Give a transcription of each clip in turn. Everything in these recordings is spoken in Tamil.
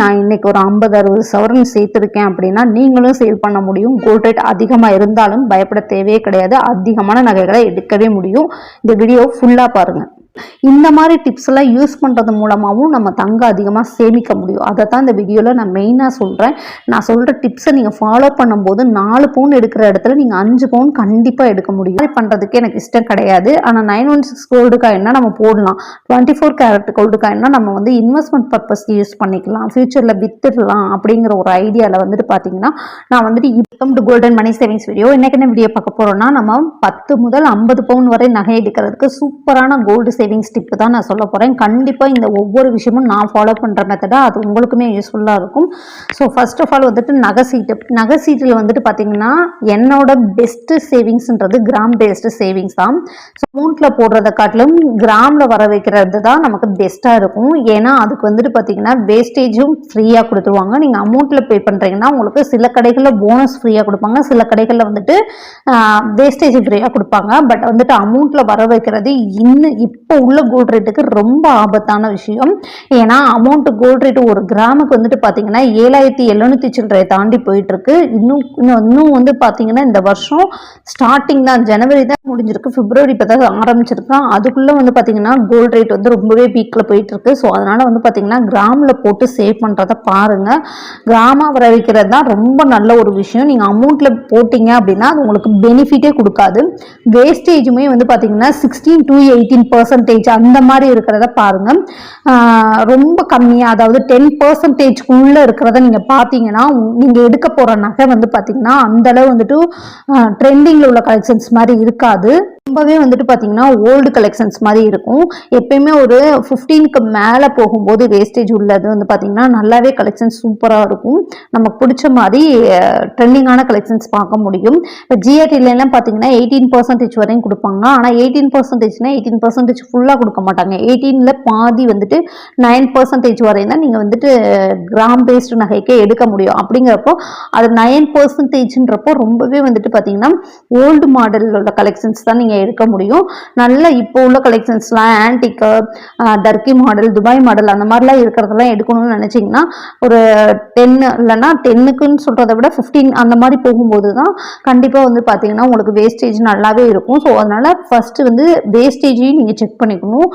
நான் இன்னைக்கு ஒரு ஐம்பது அறுபது சவரன் சேர்த்துருக்கேன் அப்படின்னா நீங்களும் சேல் பண்ண முடியும். கோல்ட் ரேட் அதிகமாக இருந்தாலும் பயப்பட தேவையே கிடையாது. அதிகமான நகைகளை எடுக்கவே முடியும். இந்த வீடியோ ஃபுல்லாக பாருங்கள் இந்த மாதிரி டிப்ஸ் எல்லாம் யூஸ் பண்ணுறது மூலமாகவும் நம்ம தங்கம் அதிகமாக சேமிக்க முடியும். அதை தான் இந்த வீடியோவில் நான் மெயினாக சொல்கிறேன் நான் சொல்கிற டிப்ஸை நீங்கள் ஃபாலோ பண்ணும்போது நாலு பவுன் எடுக்கிற இடத்துல நீங்கள் அஞ்சு பவுன் கண்டிப்பாக எடுக்க முடியும். பண்ணுறதுக்கு எனக்கு இஷ்டம் கிடையாது. ஆனால் நைன் ஒன் சிக்ஸ் கோல்டு காயின்னா நம்ம போடலாம். டுவெண்ட்டி ஃபோர் கேரட் கோல்டு காயின்னா நம்ம வந்து இன்வெஸ்ட்மெண்ட் பர்பஸ்க்கு யூஸ் பண்ணிக்கலாம். ஃப்யூச்சரில் வித்துடலாம் அப்படிங்கிற ஒரு ஐடியாவில் வந்துட்டு பார்த்தீங்கன்னா நான் வந்துட்டு இப்போ to golden money savings video இன்னைக்கு என்ன வீடியோ பார்க்க போகிறோம்னா நம்ம பத்து முதல் ஐம்பது பவுன் வரை நகை எடுக்கிறதுக்கு சூப்பரான கோல்டு சேவிங்ஸ் டிப்பு தான் நான் சொல்ல போகிறேன் கண்டிப்பாக இந்த ஒவ்வொரு விஷயமும் நான் ஃபாலோ பண்ணுற மெத்தடாக அது உங்களுக்குமே யூஸ்ஃபுல்லாக இருக்கும். ஸோ ஃபர்ஸ்ட் ஆஃப் ஆல் வந்துட்டு நகை சீட்டு. நகை சீட்டில் வந்துட்டு பார்த்தீங்கன்னா என்னோட பெஸ்ட்டு சேவிங்ஸ்ன்றது கிராம் பேஸ்டு சேவிங்ஸ் தான் ஸோ அமௌண்ட்டில் போடுறத காட்டிலும் கிராமில் வர வைக்கிறது தான் நமக்கு பெஸ்ட்டாக இருக்கும். ஏன்னா அதுக்கு வந்துட்டு பார்த்தீங்கன்னா வேஸ்டேஜும் ஃப்ரீயாக கொடுத்துருவாங்க. நீங்கள் அமௌண்ட்டில் பே பண்ணுறீங்கன்னா உங்களுக்கு சில கடைகளில் போனஸ் ஃப்ரீயாக கொடுப்பாங்க. சில கடைகளில் வந்துட்டு வேஸ்டேஜ் ஃப்ரீயாக கொடுப்பாங்க. பட் வந்துட்டு அமௌண்ட்டில் வர வைக்கிறது இன்னும் இப்போ இப்போ உள்ள கோல்ட் ரேட்டுக்கு ரொம்ப ஆபத்தான விஷயம். ஏன்னா அமௌண்ட் கோல்ட் ரேட்டு ஒரு கிராமுக்கு வந்துட்டு பார்த்தீங்கன்னா ஏழாயிரத்தி எழுநூத்தி சில்லரை தாண்டி போயிட்டுருக்கு. இன்னும் இன்னும் இன்னும் வந்து பார்த்தீங்கன்னா இந்த வருஷம் ஸ்டார்டிங் தான் ஜனவரி தான் முடிஞ்சிருக்கு. பிப்ரவரி இப்போ தான் ஆரம்பிச்சிருக்கோம் அதுக்குள்ளே வந்து பார்த்தீங்கன்னா கோல்ட் ரேட் வந்து ரொம்பவே பீக்கில் போயிட்டுருக்கு. ஸோ அதனால் வந்து பார்த்தீங்கன்னா கிராமில் போட்டு சேவ் பண்ணுறத பாருங்கள் கிராமம் வர வைக்கிறது தான் ரொம்ப நல்ல ஒரு விஷயம். நீங்கள் அமௌண்ட்டில் போட்டிங்க அப்படின்னா அது உங்களுக்கு பெனிஃபிட்டே கொடுக்காது. வேஸ்டேஜுமே வந்து பார்த்தீங்கன்னா சிக்ஸ்டீன் டு எயிட்டீன் பர்சன்டேஜ் அந்த மாதிரி இருக்கிறத பாருங்க. ரொம்ப கம்மியாக அதாவது டென் பர்சன்டேஜ்க்குள்ளே இருக்கிறத நீங்கள் பார்த்தீங்கன்னா நீங்கள் எடுக்க போகிற நகை வந்து பார்த்தீங்கன்னா அந்த அளவு வந்துட்டு ட்ரெண்டிங்கில் உள்ள கலெக்ஷன்ஸ் மாதிரி இருக்காது. ரொம்பவே வந்துட்டு பார்த்தீங்கன்னா ஓல்டு கலெக்ஷன்ஸ் மாதிரி இருக்கும். எப்பயுமே ஒரு ஃபிஃப்டீனுக்கு மேலே போகும்போது வேஸ்டேஜ் உள்ளது வந்து பார்த்தீங்கன்னா நல்லாவே கலெக்ஷன்ஸ் சூப்பராக இருக்கும். நமக்கு பிடிச்ச மாதிரி ட்ரெண்டிங்கான கலெக்ஷன்ஸ் பார்க்க முடியும். இப்போ ஜிஆர்டிலாம் பார்த்தீங்கன்னா எயிட்டீன் பர்சன்டேஜ் வரையும் கொடுப்பாங்க. ஆனால் எயிட்டீன் பர்சன்டேஜ்னா எயிட்டீன் பர்சன்டேஜ் ஃபுல்லாக கொடுக்க மாட்டாங்க. எயிட்டீனில் பாதி வந்துட்டு நைன் பர்சன்டேஜ் வரையும் தான் நீங்கள் வந்துட்டு கிராம் பேஸ்டு நகைக்கே எடுக்க முடியும். அப்படிங்கிறப்போ அது நைன் பர்சன்டேஜ்ன்றப்போ ரொம்பவே வந்துட்டு பார்த்தீங்கன்னா ஓல்டு மாடலில் உள்ள கலெக்ஷன்ஸ் தான் நீங்கள் எடுக்க முடியும். நல்ல இப்போ உள்ள கலெக்ஷன்ஸ்லாம் ஆன்டிக்கு டர்க்கி மாடல் துபாய் மாடல் அந்த மாதிரிலாம் இருக்கிறதெல்லாம் எடுக்கணும்னு நினச்சிங்கன்னா ஒரு டென் இல்லைன்னா டென்னுக்குன்னு சொல்கிறத விட ஃபிஃப்டீன் அந்த மாதிரி போகும்போது தான் கண்டிப்பாக வந்து பார்த்தீங்கன்னா உங்களுக்கு வேஸ்டேஜ் நல்லாவே இருக்கும். ஸோ அதனால் ஃபஸ்ட்டு வந்து வேஸ்டேஜையும் நீங்கள் செக் பண்ணிக்கணும்.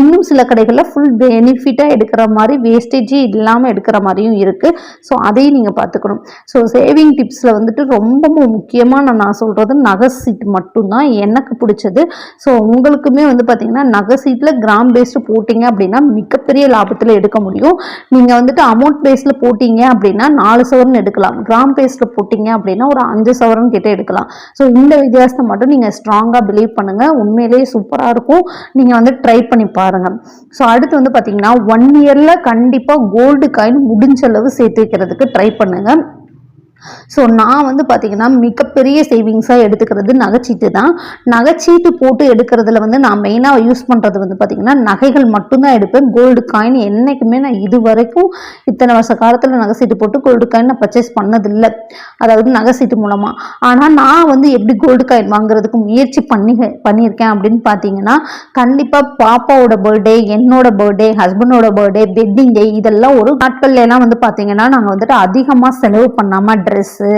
இன்னும் சில கடைகளில் ஃபுல் பெனிஃபிட்டாக எடுக்கிற மாதிரி வேஸ்டேஜே இல்லாமல் எடுக்கிற மாதிரியும் இருக்குது ஸோ அதையும் நீங்கள் பார்த்துக்கணும். ஸோ சேவிங் டிப்ஸில் வந்துட்டு ரொம்ப முக்கியமாக நான் நான் சொல்கிறது நகை சீட் மட்டும்தான் எனக்கு பிடிச்சது. ஸோ உங்களுக்குமே வந்து பார்த்தீங்கன்னா நகை சீட்டில் கிராம் பேஸ்டு போட்டிங்க அப்படின்னா மிகப்பெரிய லாபத்தில் எடுக்க முடியும். நீங்கள் வந்துட்டு அமௌண்ட் பேஸில் போட்டிங்க அப்படின்னா நாலு சவரன் எடுக்கலாம். கிராம் பேஸில் போட்டிங்க அப்படின்னா ஒரு அஞ்சு சவரன் கிட்டே எடுக்கலாம். ஸோ இந்த வித்தியாசத்தை மட்டும் நீங்கள் ஸ்ட்ராங்காக பிலீவ் பண்ணுங்கள் உண்மையிலேயே சூப்பராக இருக்கும். நீங்கள் வந்து ட்ரை பண்ணி பாருங்கள் ஸோ அடுத்து வந்து பார்த்தீங்கன்னா ஒன் இயரில் கண்டிப்பாக கோல்டு காயின் முடிஞ்ச அளவு சேர்த்து வைக்கிறதுக்கு ட்ரை பண்ணுங்கள் ஸோ நான் வந்து பார்த்தீங்கன்னா மிகப்பெரிய சேவிங்ஸாக எடுத்துக்கிறது நகைச்சீட்டு தான். நகைச்சீட்டு போட்டு எடுக்கிறதுல வந்து நான் மெயினாக யூஸ் பண்ணுறது வந்து பார்த்தீங்கன்னா நகைகள் மட்டும்தான் எடுப்பேன். கோல்டு காயின் என்றைக்குமே நான் இது வரைக்கும் இத்தனை வருஷ காலத்தில் நகைச்சீட்டு போட்டு கோல்டு காயின் நான் பர்ச்சேஸ் பண்ணதில்லை. அதாவது நகைச்சீட்டு மூலமாக ஆனால் நான் வந்து எப்படி கோல்டு காயின் வாங்குறதுக்கு முயற்சி பண்ணி பண்ணியிருக்கேன் அப்படின்னு பார்த்தீங்கன்னா கண்டிப்பாக பாப்பாவோட பர்த்டே என்னோட பர்த்டே ஹஸ்பண்டோட பர்த்டே வெட்டிங் டே இதெல்லாம் ஒரு நாட்கள்லாம் வந்து பார்த்தீங்கன்னா நாங்கள் வந்துட்டு அதிகமாக செலவு பண்ணாமல் ட்ரெஸ்ஸு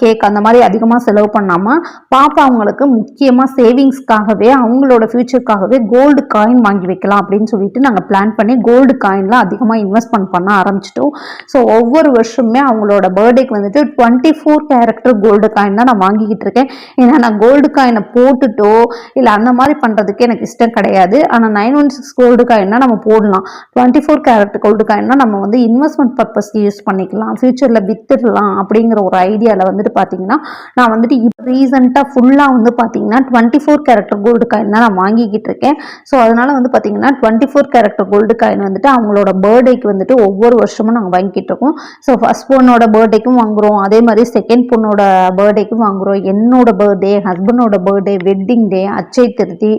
கேக் அந்த மாதிரி அதிகமாக செலவு பண்ணாமல் பாப்பா அவங்களுக்கு முக்கியமாக சேவிங்ஸ்க்காகவே அவங்களோட ஃப்யூச்சருக்காகவே கோல்டு காயின் வாங்கி வைக்கலாம் அப்படின்னு சொல்லிட்டு நாங்கள் பிளான் பண்ணி கோல்டு காயினில் அதிகமாக இன்வெஸ்ட்மெண்ட் பண்ண ஆரம்பிச்சிட்டோம். ஸோ ஒவ்வொரு வருஷமே அவங்களோட பர்த்டேக்கு வந்துட்டு twenty four character gold coin தான் நான் வாங்கிக்கிட்டு இருக்கேன். ஏன்னா நான் கோல்டு காயினை போட்டுட்டோ இல்லை அந்த மாதிரி பண்ணுறதுக்கு எனக்கு இஷ்டம் கிடையாது. ஆனால் நைன் ஒன் சிக்ஸ் கோல்டு காயின்னா நம்ம போடலாம். டுவெண்ட்டி ஃபோர் கேரக்டர் கோல்டு காயின்னா நம்ம வந்து இன்வெஸ்ட்மெண்ட் பர்பஸ்க்கு யூஸ் பண்ணிக்கலாம். ஃப்யூச்சரில் வித்துடலாம். அப்படிங்கிற ஒரு ஐடியாவில் வந்துட்டு பார்த்தீங்கன்னா நான் வந்துட்டு இப்போ ரீசெண்டாக ஃபுல்லாக வந்து பார்த்தீங்கன்னா twenty four character gold coin தான் நான் வாங்கிக்கிட்டு இருக்கேன். ஸோ அதனால் வந்து பார்த்தீங்கன்னா twenty four character gold coin வந்துட்டு அவங்களோட பர்த்டேக்கு வந்துட்டு ஒவ்வொரு வருஷமும் நாங்கள் வாங்கிக்கிட்டு இருக்கோம். ஸோ ஃபர்ஸ்ட் பொண்ணோட பர்த்டேக்கும் வாங்குறோம். அதே மாதிரி செகண்ட் பொண்ணோட பர்த்டேக்கும் வாங்குறோம். என்னோட பர்த்டே ஹஸ்பண்டோட பர்த்டே வெட்டிங் டே அச்சை திருத்தி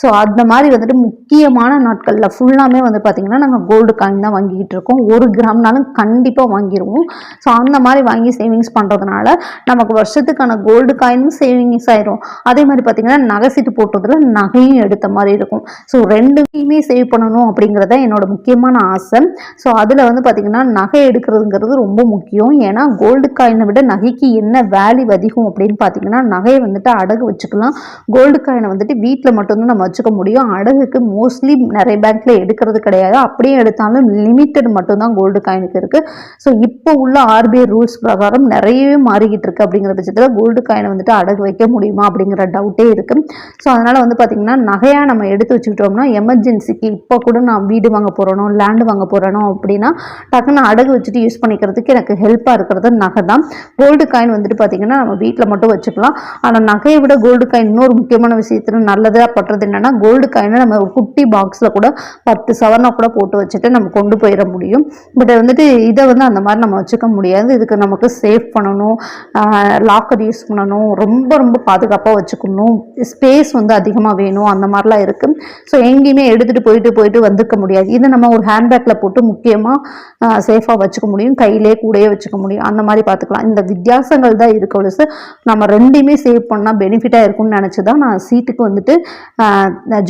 ஸோ அந்த மாதிரி வந்துட்டு முக்கியமான நாட்களில் ஃபுல்லாமே வந்து பார்த்தீங்கன்னா நாங்கள் கோல்டு காயின் தான் வாங்கிக்கிட்டு இருக்கோம். ஒரு கிராம்னாலும் கண்டிப்பாக வாங்கிடுவோம் ஸோ அந்த மாதிரி வாங்கி சேவிங்ஸ் பண்ணுறதுனால நமக்கு வருஷத்துக்கான கோல்டு காயினும் சேவிங்ஸ் ஆயிரும். அதே மாதிரி பார்த்தீங்கன்னா நகை சீட்டு போட்டதில் நகையும் எடுத்த மாதிரி இருக்கும். ஸோ ரெண்டுமே சேவ் பண்ணணும் அப்படிங்கிறத என்னோட முக்கியமான ஆசை. ஸோ அதில் வந்து பார்த்தீங்கன்னா நகை எடுக்கிறதுங்கிறது ரொம்ப முக்கியம். ஏன்னா கோல்டு காயினை விட நகைக்கு என்ன வேல்யூ அதிகம் அப்படின்னு பார்த்தீங்கன்னா நகையை வந்துட்டு அடகு வச்சுக்கலாம். கோல்டு காயினை வந்துட்டு வீட்டில் மட்டும்தான் நம்ம வச்சுக்க முடியும். அடகுக்கு மோஸ்ட்லி நிறைய பேங்க்ல எடுக்கிறது கிடையாது. அப்படியே எடுத்தாலும் லிமிட்டட் மட்டும்தான் கோல்டு காயினுக்கு இருக்கு. ஸோ இப்போ உள்ள ஆர்பிஐ ரூல்ஸ் பிரகாரம் நிறையவே மாறிக்கிட்டு இருக்கு அப்படிங்கிற பட்சத்தில் கோல்டு காயினை வந்துட்டு அடகு வைக்க முடியுமா அப்படிங்கிற டவுட்டே இருக்கு. ஸோ அதனால வந்து பார்த்தீங்கன்னா நகையாக நம்ம எடுத்து வச்சுக்கிட்டோம்னா எமர்ஜென்சிக்கு இப்போ கூட நான் வீடு வாங்க போகிறனோ லேண்டு வாங்க போகிறனோ அப்படின்னா டக்குன்னு அடகு வச்சுட்டு யூஸ் பண்ணிக்கிறதுக்கு எனக்கு ஹெல்ப்பாக இருக்கிறது நகை தான். கோல்டு காயின் வந்துட்டு பார்த்தீங்கன்னா நம்ம வீட்டில் மட்டும் வச்சுக்கலாம். ஆனால் நகையை விட கோல்டு காயின் இன்னொரு முக்கியமான விஷயத்துல நல்லதாக பட்டுறது என்னென்னா கோல்டு காயினை நம்ம குட்டி பாக்ஸில் கூட பத்து சவரனை கூட போட்டு வச்சுட்டு நம்ம கொண்டு போயிட முடியும். பட் வந்துட்டு இதை வந்து அந்த மாதிரி நம்ம வச்சுக்க முடியாது. இதுக்கு நம்ம நமக்கு சேவ் பண்ணணும். லாக்கர் யூஸ் பண்ணணும். ரொம்ப ரொம்ப பாதுகாப்பாக வச்சுக்கணும். ஸ்பேஸ் வந்து அதிகமாக வேணும். அந்த மாதிரிலாம் இருக்குது ஸோ எங்கேயுமே எடுத்துகிட்டு போயிட்டு போயிட்டு வந்துக்க முடியாது. இதை நம்ம ஒரு ஹேண்ட்பேக்கில் போட்டு முக்கியமாக சேஃபாக வச்சுக்க முடியும். கையிலே கூடயே வச்சுக்க முடியும். அந்த மாதிரி பார்த்துக்கலாம். இந்த வித்தியாசங்கள் தான் இருக்க ஒழிச்சு நம்ம ரெண்டையுமே சேவ் பண்ணால் பெனிஃபிட்டாக இருக்கும்னு நினச்சி தான் நான் சீட்டுக்கு வந்துட்டு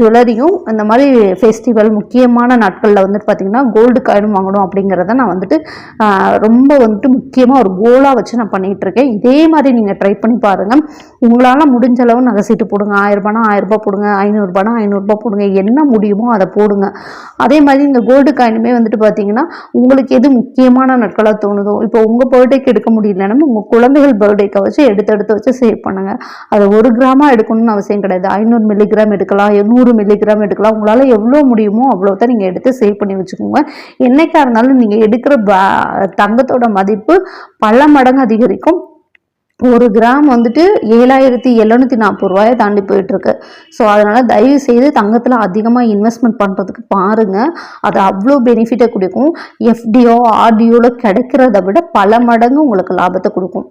ஜுவல்லரியும் இந்த மாதிரி ஃபெஸ்டிவல் முக்கியமான நாட்களில் வந்துட்டு பார்த்திங்கன்னா கோல்டு காயின் வாங்கணும் அப்படிங்கிறத நான் வந்துட்டு ரொம்ப வந்துட்டு முக்கியமாக ஒரு கோலாக வச்சு நான் பண்ணிகிட்டு இருக்கேன் இதே மாதிரி நீங்கள் ட்ரை பண்ணி பாருங்கள் உங்களால் முடிஞ்ச அளவு நகை சீட்டு போடுங்க. ஆயிரரூபானா ஆயிரரூபா போடுங்க. ஐநூறுரூபானா ஐநூறுரூபா போடுங்க. என்ன முடியுமோ அதை போடுங்க. அதே மாதிரி இந்த கோல்டு காயினுமே வந்துட்டு பார்த்தீங்கன்னா உங்களுக்கு எது முக்கியமான நாட்களாக தோணுதோ இப்போ உங்கள் பர்த்டேக்கு எடுக்க முடியலன்னா உங்கள் குழந்தைகள் பர்த்டேக்கை வச்சு எடுத்து எடுத்து வச்சு சேவ் பண்ணுங்கள் அதை ஒரு கிராமாக எடுக்கணும்னு அவசியம் கிடையாது. ஐநூறு மில்லிகிராம் எடுக்கலாம் நூறு மில்லிகிராம் எடுக்கலாம். உங்களால் எவ்வளோ முடியுமோ அவ்வளோ தான் நீங்கள் எடுத்து சேவ் பண்ணி வச்சுக்கோங்க. என்னைக்கா இருந்தாலும் நீங்கள் எடுக்கிற ப- தங்கத்தோட மதிப்பு பல மடங்கு அதிகரிக்கும். ஒரு கிராம் வந்துட்டு ஏழாயிரத்தி எழுநூத்தி நாற்பது ரூபாயை தாண்டி போயிட்டு இருக்கு ஸோ அதனால தயவு செய்து தங்கத்தில் அதிகமாக இன்வெஸ்ட்மெண்ட் பண்ணுறதுக்கு பாருங்க. அது அவ்வளோ பெனிஃபிட்டை கொடுக்கும். எஃப்டிஓ ஆர்டிஓவில் கிடைக்கிறத விட பல மடங்கு உங்களுக்கு லாபத்தை கொடுக்கும்.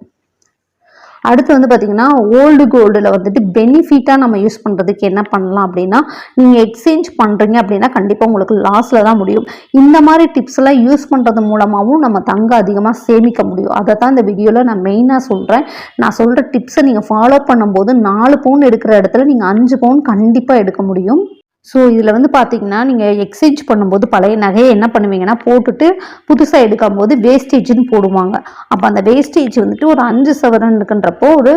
அடுத்து வந்து பார்த்தீங்கன்னா ஓல்டு கோல்டில் வந்துட்டு பெனிஃபிட்டாக நம்ம யூஸ் பண்ணுறதுக்கு என்ன பண்ணலாம் அப்படின்னா நீங்கள் எக்ஸ்சேஞ்ச் பண்ணுறீங்க அப்படின்னா கண்டிப்பாக உங்களுக்கு லாஸில் தான் முடியும். இந்த மாதிரி டிப்ஸ்லாம் யூஸ் பண்ணுறது மூலமாகவும் நம்ம தங்கம் அதிகமாக சேமிக்க முடியும். அதை தான் இந்த வீடியோவில் நான் மெயினாக சொல்கிறேன் நான் சொல்கிற டிப்ஸை நீங்கள் ஃபாலோ பண்ணும்போது நாலு பவுன் எடுக்கிற இடத்துல நீங்கள் அஞ்சு பவுன் கண்டிப்பாக எடுக்க முடியும். ஸோ இதில் வந்து பார்த்தீங்கன்னா நீங்கள் எக்ஸ்சேஞ்ச் பண்ணும்போது பழைய நகையை என்ன பண்ணுவீங்கன்னா போட்டுட்டு புதுசாக எடுக்கும்போது வேஸ்டேஜ்னு போடுவாங்க. அப்போ அந்த வேஸ்டேஜ் வந்துட்டு ஒரு அஞ்சு சவரன் இருக்குன்றப்போ ஒரு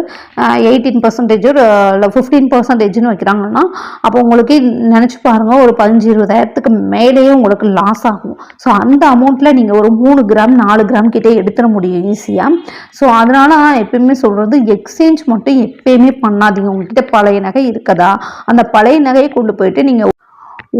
எயிட்டீன் பர்சன்டேஜ் இல்லை ஃபிஃப்டீன் பர்சன்டேஜ்னு வைக்கிறாங்கன்னா அப்போ உங்களுக்கு நினச்சி பாருங்கள் ஒரு பதினஞ்சு இருபதாயிரத்துக்கு மேலேயே உங்களுக்கு லாஸ் ஆகும். ஸோ அந்த அமௌண்ட்டில் நீங்கள் ஒரு மூணு கிராம் நாலு கிராம் கிட்டே எடுத்துட முடியும் ஈஸியாக ஸோ அதனால நான் எப்பயுமே சொல்கிறது எக்ஸ்சேஞ்ச் மட்டும் எப்பயுமே பண்ணாதீங்க. உங்ககிட்ட பழைய நகை இருக்குதா? அந்த பழைய நகையை கொண்டு போயிட்டு நீங்கள்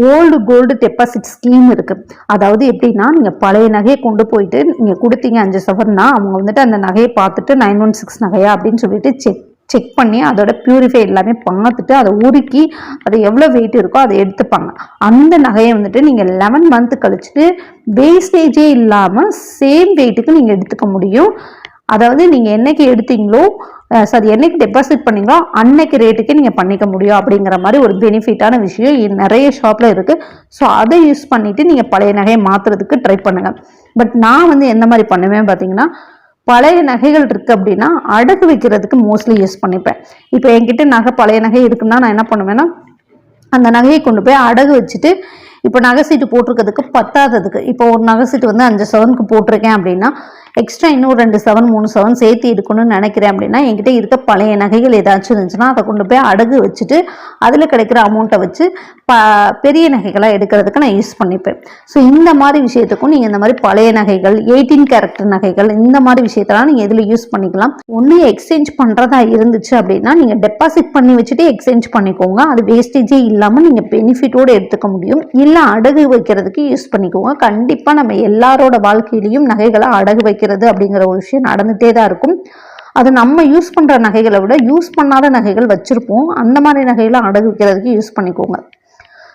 ஓல்டு கோல்டு டெபாசிட் ஸ்கீம் இருக்குது அதாவது எப்படின்னா நீங்கள் பழைய நகையை கொண்டு போயிட்டு நீங்கள் கொடுத்தீங்க அஞ்சு சவர்னா அவங்க வந்துட்டு அந்த நகையை பார்த்துட்டு நைன் ஒன் சிக்ஸ் நகையா அப்படின்னு சொல்லிட்டு செக் செக் பண்ணி அதோட பியூரிஃபை எல்லாமே பார்த்துட்டு அதை உருக்கி அது எவ்வளோ வெயிட் இருக்கோ அதை எடுத்துப்பாங்க. அந்த நகையை வந்துட்டு நீங்கள் லெவன் மந்த் கழிச்சுட்டு வேஸ்டேஜே இல்லாமல் சேம் வெயிட்டுக்கு நீங்கள் எடுத்துக்க முடியும். அதாவது நீங்கள் என்னைக்கு எடுத்தீங்களோ சாரி என்னைக்கு டெபாசிட் பண்ணீங்களோ அன்னைக்கு ரேட்டுக்கே நீங்கள் பண்ணிக்க முடியும் அப்படிங்கிற மாதிரி ஒரு பெனிஃபிட்டான விஷயம் நிறைய ஷாப்பில் இருக்குது ஸோ அதை யூஸ் பண்ணிவிட்டு நீங்கள் பழைய நகையை மாற்றுறதுக்கு ட்ரை பண்ணுங்கள் பட் நான் வந்து எந்த மாதிரி பண்ணுவேன் பார்த்தீங்கன்னா பழைய நகைகள் இருக்குது அப்படின்னா அடகு வைக்கிறதுக்கு மோஸ்ட்லி யூஸ் பண்ணிப்பேன். இப்போ என்கிட்ட நகை பழைய நகை இருக்குன்னா நான் என்ன பண்ணுவேன்னா அந்த நகையை கொண்டு போய் அடகு வச்சுட்டு இப்போ நகை சீட்டு போட்டிருக்கிறதுக்கு பத்தாததுக்கு இப்போ ஒரு நகை சீட்டு வந்து அஞ்சு செவனுக்கு போட்டிருக்கேன் அப்படின்னா எக்ஸ்ட்ரா இன்னும் ரெண்டு செவன் மூணு செவன் சேர்த்து எடுக்கணும்னு நினைக்கிறேன் அப்படின்னா என்கிட்ட இருக்க பழைய நகைகள் ஏதாச்சும் இருந்துச்சுன்னா அதை கொண்டு போய் அடகு வச்சுட்டு அதில் கிடைக்கிற அமௌண்ட்டை வச்சு ப பெரிய நகைகளாக எடுக்கிறதுக்கு நான் யூஸ் பண்ணிப்பேன். ஸோ இந்த மாதிரி விஷயத்துக்கும் நீங்கள் இந்த மாதிரி பழைய நகைகள் எயிட்டீன் கேரக்டர் நகைகள் இந்த மாதிரி விஷயத்தெல்லாம் நீங்கள் இதில் யூஸ் பண்ணிக்கலாம். ஒன்று எக்ஸ்சேஞ்ச் பண்ணுறதா இருந்துச்சு அப்படின்னா நீங்கள் டெபாசிட் பண்ணி வச்சுட்டு எக்ஸ்சேஞ்ச் பண்ணிக்கோங்க. அது வேஸ்டேஜே இல்லாமல் நீங்கள் பெனிஃபிட்டோடு எடுத்துக்க முடியும். இல்லை அடகு வைக்கிறதுக்கு யூஸ் பண்ணிக்கோங்க. கண்டிப்பாக நம்ம எல்லாரோட வாழ்க்கையிலையும் நகைகளை அடகு வைக்கிறது அப்படிங்கிற ஒரு விஷயம் நடந்துகிட்டே தான் இருக்கும். அது நம்ம யூஸ் பண்ணுற நகைகளை விட யூஸ் பண்ணாத நகைகள் வச்சுருப்போம். அந்த மாதிரி நகைகளை அடகு வைக்கிறதுக்கு யூஸ் பண்ணிக்கோங்க.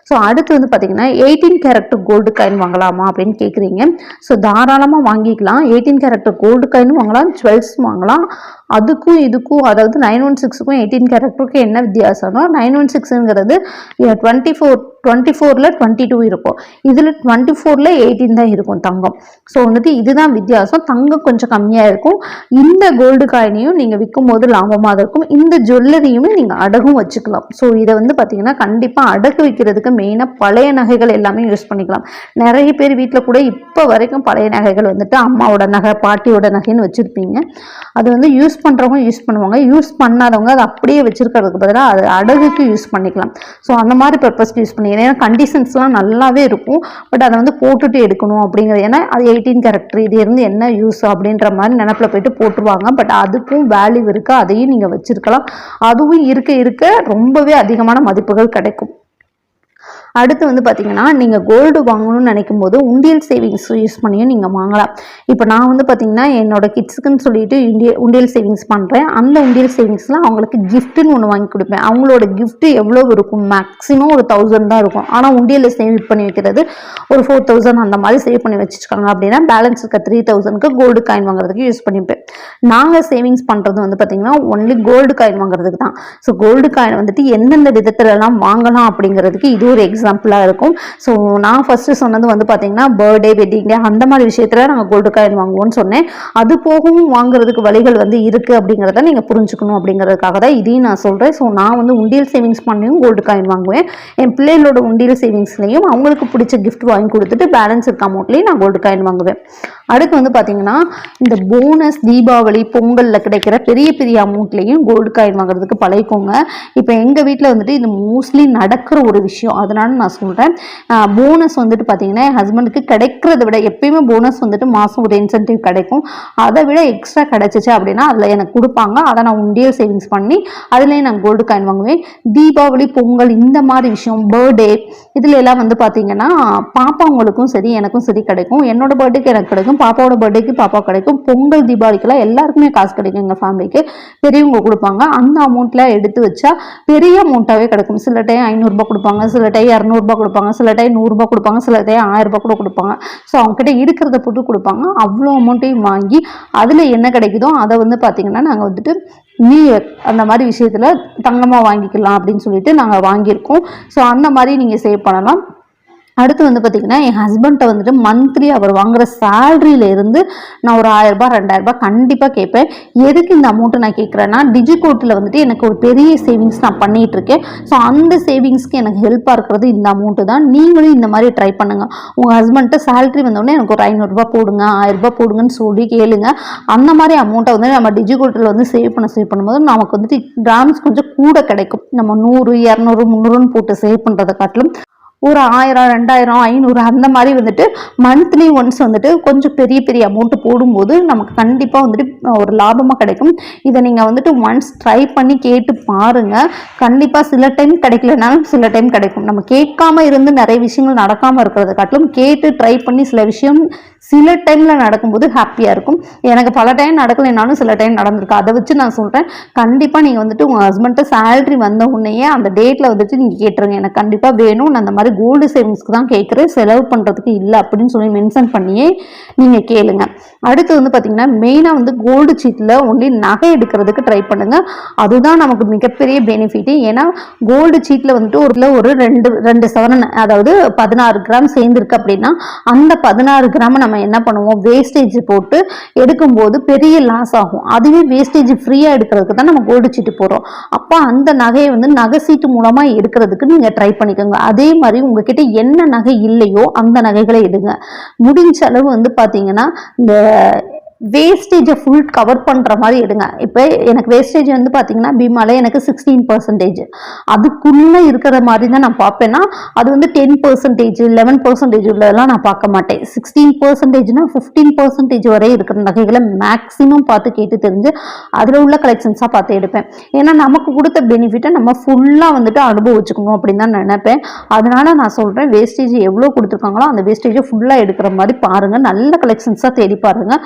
ஸோ அடுத்து வந்து பார்த்தீங்கன்னா எயிட்டீன் கேரக்டர் கோல்டு காயின் வாங்கலாமா அப்படின்னு கேட்குறீங்க ஸோ தாராளமாக வாங்கிக்கலாம். எயிட்டீன் கேரக்டர் கோல்டு காயினும் வாங்கலாம். ஜுவல்ஸ் வாங்கலாம். அதுக்கும் இதுக்கும் அதாவது நைன் ஒன் சிக்ஸுக்கும் எயிட்டீன் கேரக்டருக்கும் என்ன வித்தியாசம்னா நைன் ஒன் சிக்ஸுங்கிறது டுவெண்ட்டி ஃபோர் டுவெண்ட்டி ஃபோரில் டுவெண்ட்டி டூ இருக்கும். இதில் டுவெண்ட்டி ஃபோரில் எயிட்டீன் தான் இருக்கும் தங்கம். ஸோ வந்துட்டு இதுதான் வித்தியாசம். தங்கம் கொஞ்சம் கம்மியாக இருக்கும். இந்த கோல்டு காயினையும் நீங்கள் விற்கும் போது லாபமாக இருக்கும். இந்த ஜுவல்லரியுமே நீங்கள் அடகும் வச்சுக்கலாம். ஸோ இதை வந்து பார்த்தீங்கன்னா கண்டிப்பாக அடகு வைக்கிறதுக்கு மெயினாக பழைய நகைகள் எல்லாமே யூஸ் பண்ணிக்கலாம். நிறைய பேர் வீட்டில் கூட இப்போ வரைக்கும் பழைய நகைகள் வந்துட்டு அம்மாவோட நகை பாட்டியோட நகைன்னு வச்சுருப்பீங்க. அது வந்து யூஸ் பண்ணுறவங்க யூஸ் பண்ணுவாங்க. யூஸ் பண்ணாதவங்க அதை அப்படியே வச்சுருக்கிறதுக்கு பதிலாக அது அடகுக்கு யூஸ் பண்ணிக்கலாம். ஸோ அந்த மாதிரி பர்பஸ்க்கு யூஸ் பண்ணிக்கலாம். ஏன்னா கண்டிஷன்ஸ்லாம் நல்லாவே இருக்கும். பட் அதை வந்து போட்டுட்டு எடுக்கணும் அப்படிங்கிறது ஏன்னா அது எயிட்டீன் கேரக்டர் இது இருந்து என்ன யூஸ் அப்படின்ற மாதிரி நினப்பில் போயிட்டு போட்டுருவாங்க. பட் அதுக்கும் வேல்யூ இருக்குது அதையும் நீங்கள் வச்சுருக்கலாம். அதுவும் இருக்க இருக்க ரொம்பவே அதிகமான மதிப்புகள் கிடைக்கும். அடுத்து வந்து பார்த்தீங்கன்னா நீங்கள் கோல்டு வாங்கணும்னு நினைக்கும் போது உண்டியல் சேவிங்ஸ் யூஸ் பண்ணியும் நீங்கள் வாங்கலாம். இப்போ நான் வந்து பார்த்தீங்கன்னா என்னோட கிட்ஸுக்குன்னு சொல்லிட்டு இண்டிய உண்டியல் சேவிங்ஸ் பண்ணுறேன் அந்த உண்டியல் சேவிங்ஸில் அவங்களுக்கு கிஃப்ட்டுன்னு ஒன்று வாங்கி கொடுப்பேன். அவங்களோட கிஃப்ட்டு எவ்வளோ இருக்கும்? மேக்ஸிமம் ஒரு தௌசண்ட் தான் இருக்கும். ஆனால் உண்டியலில் சேவ் பண்ணி வைக்கிறது ஒரு ஃபோர் தௌசண்ட் அந்த மாதிரி சேவ் பண்ணி வச்சுருக்காங்க அப்படின்னா பேலன்ஸ் இருக்க த்ரீ தௌசண்ட்க்கு கோல்டு காயின் வாங்குறதுக்கு யூஸ் பண்ணிப்பேன். நாங்கள் சேவிங்ஸ் பண்ணுறது வந்து பார்த்தீங்கன்னா ஒன்லி கோல்டு காயின் வாங்குறதுக்கு தான். ஸோ கோல்டு காயின் வந்துட்டு எந்தெந்த விதத்துலலாம் வாங்கலாம் அப்படிங்கிறதுக்கு இது ஒரு எக்ஸாம்பிளாக இருக்கும். ஸோ நான் ஃபஸ்ட்டு சொன்னது வந்து பார்த்தீங்கன்னா பர்த்டே வெட்டிங் டே அந்த மாதிரி விஷயத்தில் நாங்கள் கோல்டு காயின் வாங்குவோம்னு சொன்னேன். அது போகவும் வாங்குறதுக்கு வழிகள் வந்து இருக்குது அப்படிங்கிறத நீங்கள் புரிஞ்சுக்கணும் அப்படிங்கிறதுக்காக தான் இதையும் நான் சொல்கிறேன் ஸோ நான் வந்து உண்டியல் சேவிங்ஸ் பண்ணியும் கோல்டு காயின் வாங்குவேன். என் பிள்ளைகளோட உண்டியல் சேவிங்ஸ்லையும் அவங்களுக்கு பிடிச்ச கிஃப்ட் வாங்கி கொடுத்துட்டு பேலன்ஸ் இருக்க அமௌண்ட்லேயும் நான் கோல்டு காயின் வாங்குவேன். அடுத்து வந்து பார்த்தீங்கன்னா இந்த போனஸ் தீபாவளி பொங்கலில் கிடைக்கிற பெரிய பெரிய அமௌண்ட்லேயும் கோல்டு காயின் வாங்குறதுக்கு பழகிக்கோங்க. இப்போ எங்கள் வீட்டில் வந்துட்டு இது மோஸ்ட்லி நடக்கிற ஒரு விஷயம். அதனால நான் சொல்கிறேன் போனஸ் வந்துட்டு பார்த்தீங்கன்னா என் ஹஸ்பண்டுக்கு கிடைக்கிறத விட எப்பயுமே போனஸ் வந்துட்டு மாதம் ஒரு இன்சென்டிவ் கிடைக்கும். அதை விட எக்ஸ்ட்ரா கிடைச்சிச்சு அப்படின்னா அதில் எனக்கு கொடுப்பாங்க. அதை நான் உண்டியல் சேவிங்ஸ் பண்ணி அதுலேயே நான் கோல்டு காயின் வாங்குவேன். தீபாவளி பொங்கல் இந்த மாதிரி விஷயம் பர்த்டே இதில் எல்லாம் வந்து பார்த்தீங்கன்னா பாப்பாங்களுக்கும் சரி எனக்கும் சரி கிடைக்கும். என்னோட பர்த்டேக்கு எனக்கு கிடைக்கும். பாப்பாவோட பர்த்டேக்கு பாப்பா கிடைக்கும். பொங்கல் தீபாவளிக்கெல்லாம் எல்லாருக்குமே காசு கிடைக்கும் எங்கள் ஃபேமிலிக்கு பெரியவங்க கொடுப்பாங்க. அந்த அமௌண்ட்டில் எடுத்து வச்சா பெரிய அமௌண்ட்டாகவே கிடைக்கும். சில டைம் ஐநூறுரூபா கொடுப்பாங்க. சில டைம் இரநூறுபா கொடுப்பாங்க சில டைம் நூறுரூபா கொடுப்பாங்க சில டைம் ஆயிரரூபா கூட கொடுப்பாங்க. ஸோ அவங்ககிட்ட இருக்கிறத போட்டு கொடுப்பாங்க. அவ்வளோ அமௌண்ட்டையும் வாங்கி அதில் என்ன கிடைக்குதோ அதை வந்து பார்த்தீங்கன்னா நாங்கள் வந்துட்டு நீ அந்த மாதிரி விஷயத்தில் தங்கமாக வாங்கிக்கலாம் அப்படின்னு சொல்லிட்டு நாங்கள் வாங்கியிருக்கோம். ஸோ அந்த மாதிரி நீங்கள் சேவ் பண்ணலாம். அடுத்து வந்து பார்த்தீங்கன்னா என் ஹஸ்பண்ட்டை வந்துட்டு மந்த்லி அவர் வாங்குற சேல்ரியிலேருந்து நான் ஒரு ஆயிரம் ரூபாய் ரெண்டாயிரம் ரூபாய் கண்டிப்பாக கேட்பேன். எதுக்கு இந்த அமௌண்ட்டை நான் கேட்குறேன்னா டிஜிகோட்டில் வந்துட்டு எனக்கு ஒரு பெரிய சேவிங்ஸ் நான் பண்ணிட்டு இருக்கேன். ஸோ அந்த சேவிங்ஸ்க்கு எனக்கு ஹெல்ப்பாக இருக்கிறது இந்த அமௌண்ட்டு தான். நீங்களும் இந்த மாதிரி ட்ரை பண்ணுங்க. உங்கள் ஹஸ்பண்ட்டை சேல்ரி வந்தோடனே எனக்கு ஒரு ஐநூறுரூபா போடுங்க ஆயிரம் ரூபாய் போடுங்கன்னு சொல்லி கேளுங்க. அந்த மாதிரி அமௌண்ட்டை வந்து நம்ம டிஜிகோட்டில் வந்து சேவ் பண்ண சேவ் பண்ணும்போது நமக்கு வந்துட்டு கிராம்ஸ் கொஞ்சம் கூட கிடைக்கும். நம்ம நூறு இரநூறு முந்நூறுன்னு போட்டு சேவ் பண்ணுறதை காட்டிலும். ஒரு ஆயிரம் ரெண்டாயிரம் ஐநூறு அந்த மாதிரி வந்துட்டு மந்த்லி ஒன்ஸ் வந்துட்டு கொஞ்சம் பெரிய பெரிய அமௌண்ட் போடும்போது நமக்கு கண்டிப்பாக வந்துட்டு ஒரு லாபமாக கிடைக்கும். இதை நீங்கள் வந்துட்டு ஒன்ஸ் ட்ரை பண்ணி கேட்டு பாருங்கள் கண்டிப்பாக சில டைம் கிடைக்கலனாலும் சில டைம் கிடைக்கும். நம்ம கேட்காம இருந்து நிறைய விஷயங்கள் நடக்காமல் இருக்கிறத காட்டிலும் கேட்டு ட்ரை பண்ணி சில விஷயம் சில டைமில் நடக்கும்போது ஹாப்பியாக இருக்கும். எனக்கு பல டைம் நடக்கலைனாலும் சில டைம் நடந்திருக்கு. அதை வச்சு நான் சொல்கிறேன் கண்டிப்பாக நீங்கள் வந்துட்டு உங்கள் ஹஸ்பண்ட்டை சேலரி வந்த உடனேயே அந்த டேட்டில் வந்துட்டு நீங்கள் கேட்டுருங்க. எனக்கு கண்டிப்பாக வேணும். நான் அந்த மாதிரி கோல்டு சேவிங்ஸ்க்கு தான் கேட்குறேன். செலவு பண்ணுறதுக்கு இல்லை அப்படின்னு சொல்லி மென்ஷன் பண்ணியே நீங்கள் கேளுங்க. அடுத்து வந்து பார்த்தீங்கன்னா மெயினாக வந்து கோல்டு சீட்டில் ஒன்லி நகை எடுக்கிறதுக்கு ட்ரை பண்ணுங்கள் அதுதான் நமக்கு மிகப்பெரிய பெனிஃபிட் ஏன்னா கோல்டு சீட்டில் வந்துட்டு ஒரு ஒரு ரெண்டு ரெண்டு சவரன் அதாவது பதினாறு கிராம் சேர்ந்துருக்கு அப்படின்னா அந்த பதினாறு கிராம் நம்ம என்ன பண்ணுவோம்? வேஸ்டேஜ் போட்டு எடுக்கும்போது பெரிய லாஸ் ஆகும். அதுவே வேஸ்டேஜ் ஃப்ரீயாக எடுக்கிறதுக்கு தான் நம்ம கோல்டு சீட்டு போகிறோம் அப்போ அந்த நகையை வந்து நகை சீட்டு மூலமாக எடுக்கிறதுக்கு நீங்கள் ட்ரை பண்ணிக்கோங்க. அதே மாதிரி உங்ககிட்ட என்ன நகை இல்லையோ அந்த நகைகளை எடுங்க. முடிஞ்ச அளவு வந்து பார்த்தீங்கன்னா இந்த வேஸ்டேஜை ஃபுல் கவர் பண்ணுற மாதிரி எடுங்க. இப்போ எனக்கு வேஸ்டேஜ் வந்து பார்த்தீங்கன்னா பீமால எனக்கு சிக்ஸ்டீன் பர்சன்டேஜ் அதுக்குள்ளே இருக்கிற மாதிரி தான் நான் பார்ப்பேன்னா அது வந்து டென் பர்சன்டேஜ் லெவன் பர்சன்டேஜ் உள்ளதெல்லாம் நான் பார்க்க மாட்டேன். சிக்ஸ்டீன் பர்சன்டேஜ்னா ஃபிஃப்டீன் பர்சன்டேஜ் வரை இருக்கிற நகைகளை மேக்ஸிமம் பார்த்து கேட்டு தெரிஞ்சு அதில் உள்ள கலெக்ஷன்ஸாக பார்த்து எடுப்பேன். ஏன்னா நமக்கு கொடுத்த பெனிஃபிட்டை நம்ம ஃபுல்லாக வந்துட்டு அனுபவிச்சுக்கணும் அப்படின்னு தான் நினைப்பேன். அதனால நான் சொல்கிறேன் வேஸ்டேஜ் எவ்வளோ கொடுத்துருக்காங்களோ அந்த வேஸ்டேஜை ஃபுல்லாக எடுக்கிற மாதிரி பாருங்கள் நல்ல கலெக்ஷன்ஸாக தேடி பாருங்கள்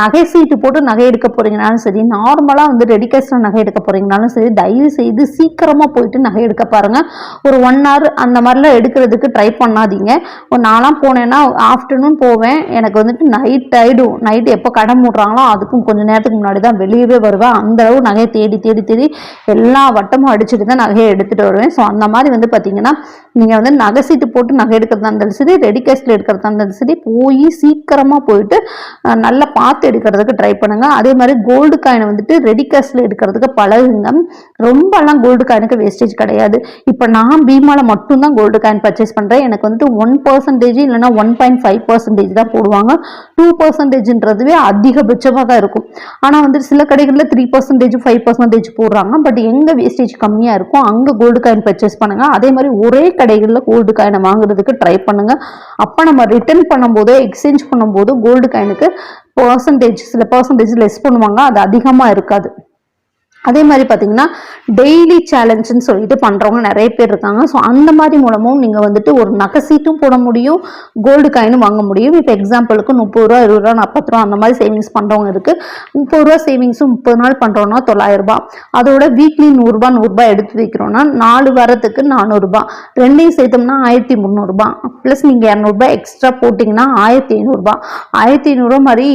நகை சீட்டு போட்டு நகை எடுக்க போறீங்கனாலும் சரி நார்மலாக வந்து ரெடி கேஷில் நகை எடுக்க போறீங்கனாலும் சரி தயவு செய்து சீக்கிரமாக போயிட்டு நகை எடுக்க பாருங்க. ஒரு ஒன் ஹவர் அந்த மாதிரிலாம் எடுக்கிறதுக்கு ட்ரை பண்ணாதீங்க. ஒரு போனேன்னா ஆஃப்டர்நூன் போவேன். எனக்கு வந்துட்டு நைட் ஆகிடும் நைட் எப்போ கடை மூடுறாங்களோ அதுக்கும் கொஞ்சம் நேரத்துக்கு முன்னாடி தான் வெளியவே வருவேன். அந்தளவு நகையை தேடி தேடி தேடி எல்லா வட்டமும் அடிச்சுட்டு தான் நகையை எடுத்துகிட்டு வருவேன். ஸோ அந்த மாதிரி வந்து பார்த்தீங்கன்னா நீங்கள் வந்து நகை சீட்டு போட்டு நகை எடுக்கிறதா இருந்தாலும் சரி ரெடி கேஷில் எடுக்கிறதா இருந்தாலும் சரி போய் சீக்கிரமாக போயிட்டு நல்லா பார்த்து எடுக்கிறதுக்கு ட்ரை பண்ணுங்க. அதே மாதிரி கோல்டு காயினை வந்துட்டு ரெடி கேஷில் எடுக்கிறதுக்கு பழகுங்க. ரொம்பலாம் கோல்டு காயினுக்கு வேஸ்டேஜ் கிடையாது. இப்போ நான் பீமால மட்டும்தான் கோல்டு காயின் பர்ச்சேஸ் பண்ணுறேன் எனக்கு வந்துட்டு ஒன் பர்சன்டேஜ் இல்லைனா ஒன் பாயிண்ட் ஃபைவ் பர்சன்டேஜ் தான் போடுவாங்க. டூ பர்சன்டேஜ்ன்றதுவே அதிகபட்சமாக தான் இருக்கும். ஆனால் வந்து சில கடைகளில் த்ரீ பர்சன்டேஜ் ஃபைவ் பர்சன்டேஜ் போடுறாங்க. பட் எங்கே வேஸ்டேஜ் கம்மியாக இருக்கும் அங்கே கோல்டு காயின் பர்ச்சேஸ் பண்ணுங்க. அதே மாதிரி ஒரே கடைகளில் கோல்டு காயினை வாங்குறதுக்கு ட்ரை பண்ணுங்க. அப்போ நம்ம ரிட்டர்ன் பண்ணும்போது எக்ஸ்சேஞ்ச் பண்ணும்போது கோல்டு காயினுக்கு பர்சன்டேஜ் சில பர்சன்டேஜ் லெஸ் பண்ணுவாங்க அது அதிகமாக இருக்காது. அதே மாதிரி பார்த்தீங்கன்னா டெய்லி சேலஞ்சுன்னு சொல்லிட்டு பண்ணுறவங்க நிறைய பேர் இருக்காங்க. ஸோ அந்த மாதிரி மூலமும் நீங்கள் வந்துட்டு ஒரு நகை சீட்டும் போட முடியும் கோல்டு காயினும் வாங்க முடியும். இப்போ எக்ஸாம்பிளுக்கு முப்பது ரூபா இருபது ரூபா நாற்பது ரூபா அந்த மாதிரி சேவிங்ஸ் பண்ணுறவங்க இருக்குது முப்பது ரூபா சேவிங்ஸும் முப்பது நாள் பண்ணுறோன்னா தொள்ளாயிரம் அதோட வீக்லி நூறுரூபா நூறுரூபா எடுத்து வைக்கிறோன்னா நாலு வாரத்துக்கு நானூறுரூபா ரெண்டையும் சேர்த்தோம்னா ஆயிரத்தி முந்நூறுரூபா ப்ளஸ் நீங்கள் இரநூறுபா எக்ஸ்ட்ரா போட்டிங்கன்னா ஆயிரத்தி ஐநூறுரூபா ஆயிரத்தி ஐநூறுரூவா மாதிரி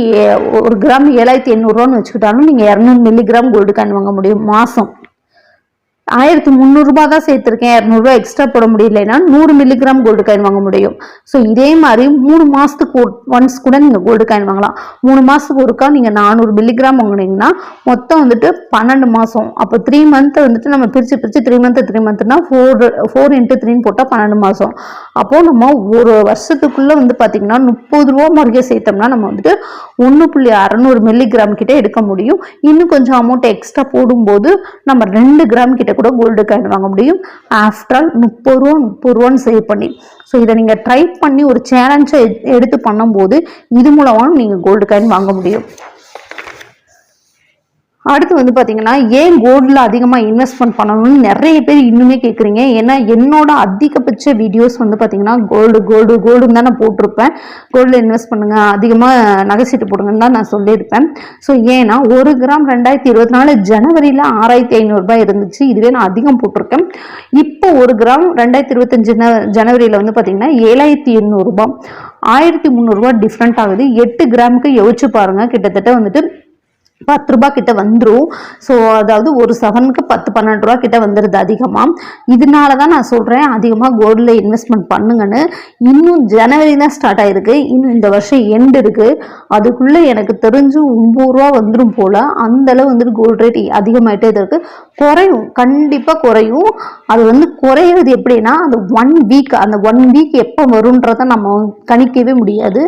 ஒரு கிராம் ஏழாயிரத்தி எண்ணூறுரூவான்னு வச்சுக்கிட்டாலும் நீங்கள் இரநூறு மில்லிகிராம் கோல்டு காயின் வாங்க முடியும். மாதம் ஆயிரத்தி முந்நூறுரூபா தான் சேர்த்துருக்கேன். இரநூறுபா எக்ஸ்ட்ரா போட முடியலைன்னா நூறு மில்லிகிராம் கோல்டு காயின் வாங்க முடியும். ஸோ இதே மாதிரி மூணு மாதத்துக்கு ஒன்ஸ் கூட நீங்கள் கோல்டு காயின் வாங்கலாம். மூணு மாதத்துக்கு ஒருக்கா நீங்கள் நானூறு மில்லிகிராம் வாங்குனீங்கன்னா மொத்தம் வந்துட்டு பன்னெண்டு மாதம் அப்போ த்ரீ மந்த் வந்துட்டு நம்ம பிரித்து பிரித்து த்ரீ மந்த்து த்ரீ மந்த்னா ஃபோர் ஃபோர் இன்ட்டு த்ரீன்னு போட்டால் பன்னெண்டு மாதம் அப்போது நம்ம ஒரு வருஷத்துக்குள்ளே வந்து பார்த்திங்கன்னா முப்பது ரூபா மாதிரியே சேர்த்தோம்னா நம்ம வந்துட்டு ஒன்று புள்ளி அறநூறு மில்லிகிராம் கிட்டே எடுக்க முடியும். இன்னும் கொஞ்சம் அமௌண்ட் எக்ஸ்ட்ரா போடும்போது நம்ம ரெண்டு கிராம் கிட்ட கூட கோல்டு காயின் வாங்க முடியும். ஆஃப்டர் ஆல் முப்பது ரூபா முப்பது ரூபான்னு சேவ் பண்ணி. ஸோ இதை நீங்கள் ட்ரை பண்ணி ஒரு சேலஞ்சை எடுத்து பண்ணும்போது இது மூலமாக நீங்கள் கோல்டு காயின் வாங்க முடியும். அடுத்து வந்து பார்த்தீங்கன்னா ஏன் கோல்டில் அதிகமாக இன்வெஸ்ட்மெண்ட் பண்ணணும்னு நிறைய பேர் இன்னுமே கேட்குறீங்க ஏன்னா என்னோட அதிகபட்ச வீடியோஸ் வந்து பார்த்தீங்கன்னா கோல்டு கோல்டு கோல்டுன்னு தான் நான் போட்டிருப்பேன் கோல்டில் இன்வெஸ்ட் பண்ணுங்கள் அதிகமாக நகைச்சீட்டு போடுங்கன்னு தான் நான் சொல்லியிருப்பேன். ஸோ ஏன்னா ஒரு கிராம் ரெண்டாயிரத்தி இருபத்தி நாலு ஜனவரியில் ஆறாயிரத்தி ஐநூறுரூபா இருந்துச்சு. இதுவே நான் அதிகம் போட்டிருக்கேன். இப்போ ஒரு கிராம் ரெண்டாயிரத்தி இருபத்தஞ்சு ஜனவரியில் வந்து பார்த்தீங்கன்னா ஏழாயிரத்தி எண்ணூறுபா ஆயிரத்தி முந்நூறுரூவா டிஃப்ரெண்ட் ஆகுது. எட்டு கிராமுக்கு யோசிச்சு பாருங்கள் கிட்டத்தட்ட வந்துட்டு பத்து ரூபா கிட்ட வந்துடும் ஸோ அதாவது ஒரு செவனுக்கு பத்து பன்னெண்டு ரூபா கிட்ட வந்துடுது அதிகமாக இதனால தான் நான் சொல்கிறேன் அதிகமாக கோல்டில் இன்வெஸ்ட்மெண்ட் பண்ணுங்கன்னு. இன்னும் ஜனவரி தான் ஸ்டார்ட் ஆயிருக்கு. இன்னும் இந்த வருஷம் எண்டு இருக்குது அதுக்குள்ளே எனக்கு தெரிஞ்சு ஒம்பது ரூபா வந்துடும் போல். அந்தளவு வந்துட்டு கோல்டு ரேட் அதிகமாகிட்டே தான் இருக்கு. குறையும். கண்டிப்பாக குறையும். அது வந்து குறையிறது எப்படின்னா அந்த ஒன் வீக் அந்த ஒன் வீக் எப்போ வரும்ன்றத நம்ம கணிக்கவே முடியாது.